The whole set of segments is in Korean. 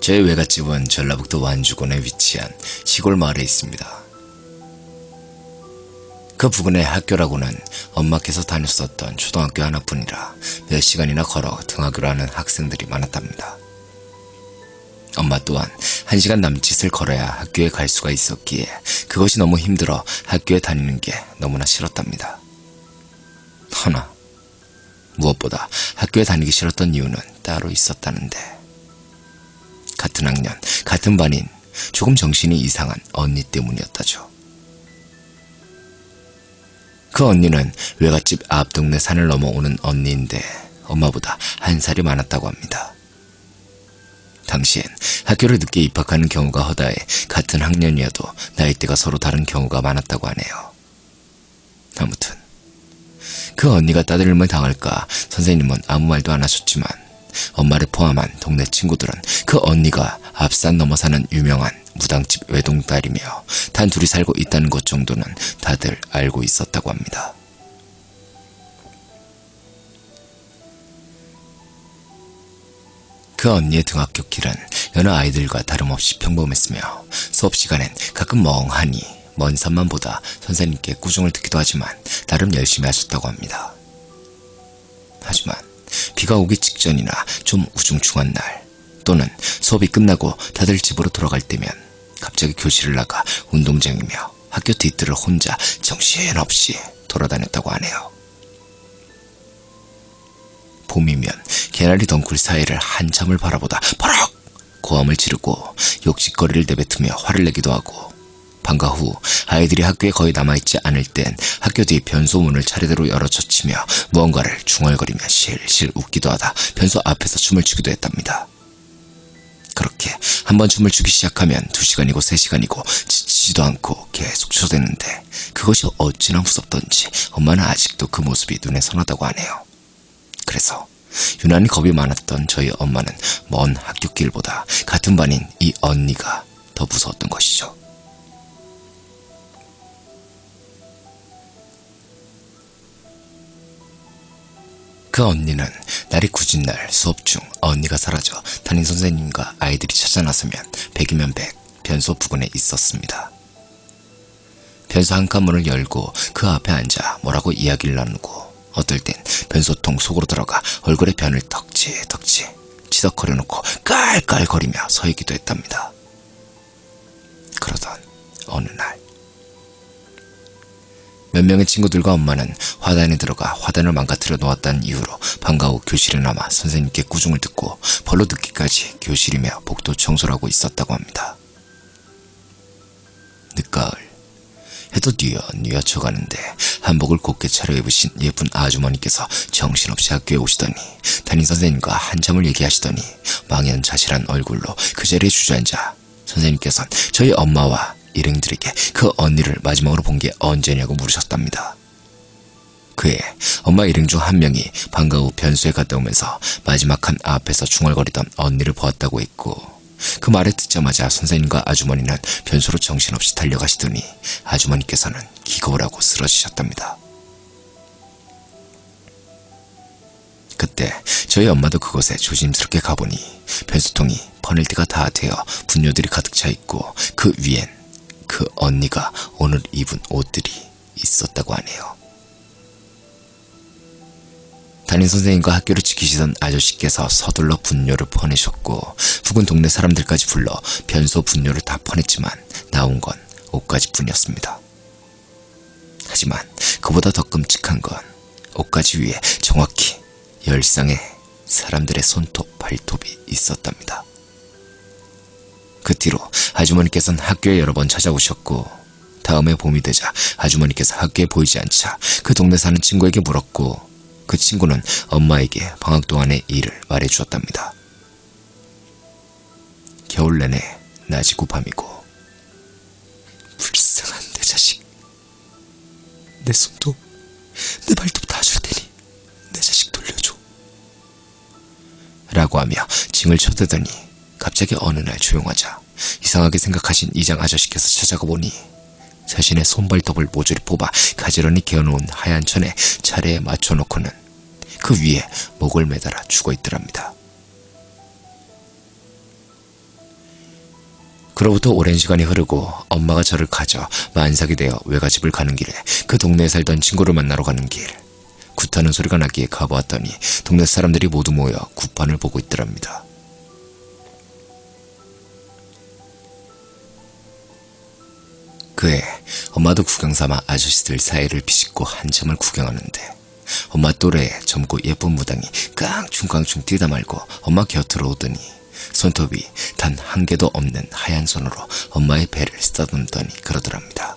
저희 외갓집은 전라북도 완주군에 위치한 시골 마을에 있습니다. 그 부근의 학교라고는 엄마께서 다녔었던 초등학교 하나뿐이라 몇 시간이나 걸어 등하교를 하는 학생들이 많았답니다. 엄마 또한 한 시간 남짓을 걸어야 학교에 갈 수가 있었기에 그것이 너무 힘들어 학교에 다니는 게 너무나 싫었답니다. 허나 무엇보다 학교에 다니기 싫었던 이유는 따로 있었다는데 같은 학년, 같은 반인 조금 정신이 이상한 언니 때문이었다죠. 그 언니는 외갓집 앞 동네 산을 넘어오는 언니인데 엄마보다 한 살이 많았다고 합니다. 당시엔 학교를 늦게 입학하는 경우가 허다해 같은 학년이어도 나이대가 서로 다른 경우가 많았다고 하네요. 아무튼 그 언니가 따돌림을 당할까 선생님은 아무 말도 안 하셨지만 엄마를 포함한 동네 친구들은 그 언니가 앞산 넘어 사는 유명한 무당집 외동딸이며 단 둘이 살고 있다는 것 정도는 다들 알고 있었다고 합니다. 그 언니의 등학교 길은 여느 아이들과 다름없이 평범했으며 수업 시간엔 가끔 멍하니 먼 산만 보다 선생님께 꾸중을 듣기도 하지만 나름 열심히 하셨다고 합니다. 하지만 비가 오기 직전이나 좀 우중충한 날 또는 수업이 끝나고 다들 집으로 돌아갈 때면 갑자기 교실을 나가 운동장이며 학교 뒤뜰을 혼자 정신없이 돌아다녔다고 하네요. 봄이면 개나리 덩굴 사이를 한참을 바라보다 버럭 고함을 지르고 욕짓거리를 내뱉으며 화를 내기도 하고 방과 후 아이들이 학교에 거의 남아있지 않을 땐 학교 뒤 변소문을 차례대로 열어젖히며 무언가를 중얼거리며 실실 웃기도 하다 변소 앞에서 춤을 추기도 했답니다. 그렇게 한 번 춤을 추기 시작하면 두시간이고세시간이고 지치지도 않고 계속 추서댔는데 그것이 어찌나 무섭던지 엄마는 아직도 그 모습이 눈에 선하다고 하네요. 그래서 유난히 겁이 많았던 저희 엄마는 먼 학교길보다 같은 반인 이 언니가 더 무서웠던 것이죠. 그 언니는 날이 굳은 날 수업 중 언니가 사라져 담임 선생님과 아이들이 찾아 나서면 백이면 백 변소 부근에 있었습니다. 변소 한 칸문을 열고 그 앞에 앉아 뭐라고 이야기를 나누고 어떨 땐 변소통 속으로 들어가 얼굴에 변을 덕지 덕지 치덕거려 놓고 깔깔거리며 서 있기도 했답니다. 그러던 어느 날 몇 명의 친구들과 엄마는 화단에 들어가 화단을 망가뜨려 놓았다는 이유로 방과 후 교실에 남아 선생님께 꾸중을 듣고 벌로 늦기까지 교실이며 복도 청소를 하고 있었다고 합니다. 늦가을 해도 뉘어 뉘어쳐 가는데 한복을 곱게 차려입으신 예쁜 아주머니께서 정신없이 학교에 오시더니 담임 선생님과 한참을 얘기하시더니 망연자실한 얼굴로 그 자리에 주저앉아 선생님께서는 저희 엄마와 일행들에게 그 언니를 마지막으로 본 게 언제냐고 물으셨답니다. 그해 엄마 일행 중 한 명이 방과 후 변수에 갔다 오면서 마지막 한 앞에서 중얼거리던 언니를 보았다고 했고 그 말을 듣자마자 선생님과 아주머니는 변수로 정신없이 달려가시더니 아주머니께서는 기겁을 하고 쓰러지셨답니다. 그때 저희 엄마도 그곳에 조심스럽게 가보니 변수통이 퍼넬티가 다 되어 분뇨들이 가득 차 있고 그 위엔 그 언니가 오늘 입은 옷들이 있었다고 하네요. 담임 선생님과 학교를 지키시던 아저씨께서 서둘러 분뇨를 퍼내셨고 부근 동네 사람들까지 불러 변소 분뇨를 다 퍼냈지만 나온 건 옷가지 뿐이었습니다. 하지만 그보다 더 끔찍한 건 옷가지 위에 정확히 열쌍의 사람들의 손톱, 발톱이 있었답니다. 그 뒤로 아주머니께서는 학교에 여러 번 찾아오셨고 다음에 봄이 되자 아주머니께서 학교에 보이지 않자 그 동네 사는 친구에게 물었고 그 친구는 엄마에게 방학 동안의 일을 말해주었답니다. 겨울 내내 낮이고 밤이고 불쌍한 내 자식 내 손톱 내 발톱 다줄 테니 내 자식 돌려줘 라고 하며 징을 쳐대더니 갑자기 어느 날 조용하자 이상하게 생각하신 이장 아저씨께서 찾아가 보니 자신의 손발톱을 모조리 뽑아 가지런히 개어놓은 하얀 천에 차례에 맞춰놓고는 그 위에 목을 매달아 죽어 있더랍니다. 그로부터 오랜 시간이 흐르고 엄마가 저를 가져 만삭이 되어 외갓집을 가는 길에 그 동네에 살던 친구를 만나러 가는 길. 굿하는 소리가 나기에 가보았더니 동네 사람들이 모두 모여 굿판을 보고 있더랍니다. 그해 엄마도 구경삼아 아저씨들 사이를 비집고 한참을 구경하는데 엄마 또래에 젊고 예쁜 무당이 깡충깡충 뛰다 말고 엄마 곁으로 오더니 손톱이 단 한 개도 없는 하얀 손으로 엄마의 배를 쓰다듬더니 그러더랍니다.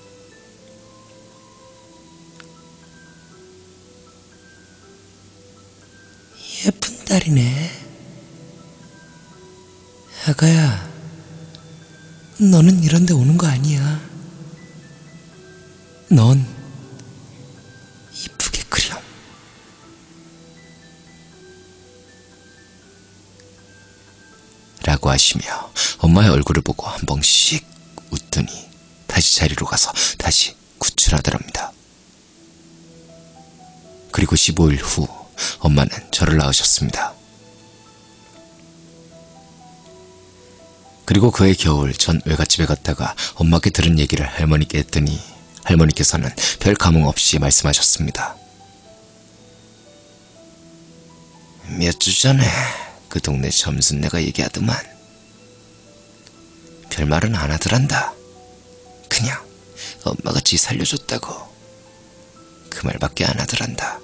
예쁜 딸이네. 아가야, 너는 이런 데 오는 거 아니야. 넌 이쁘게 그려. 라고 하시며 엄마의 얼굴을 보고 한 번씩 웃더니 다시 자리로 가서 다시 구출하더랍니다. 그리고 15일 후 엄마는 저를 낳으셨습니다. 그리고 그해 겨울 전 외갓집에 갔다가 엄마께 들은 얘기를 할머니께 했더니 할머니께서는 별 감흥 없이 말씀하셨습니다. 몇 주 전에 그 동네 점순내가 얘기하더만 별말은 안 하더란다. 그냥 엄마가 지 살려줬다고 그 말밖에 안 하더란다.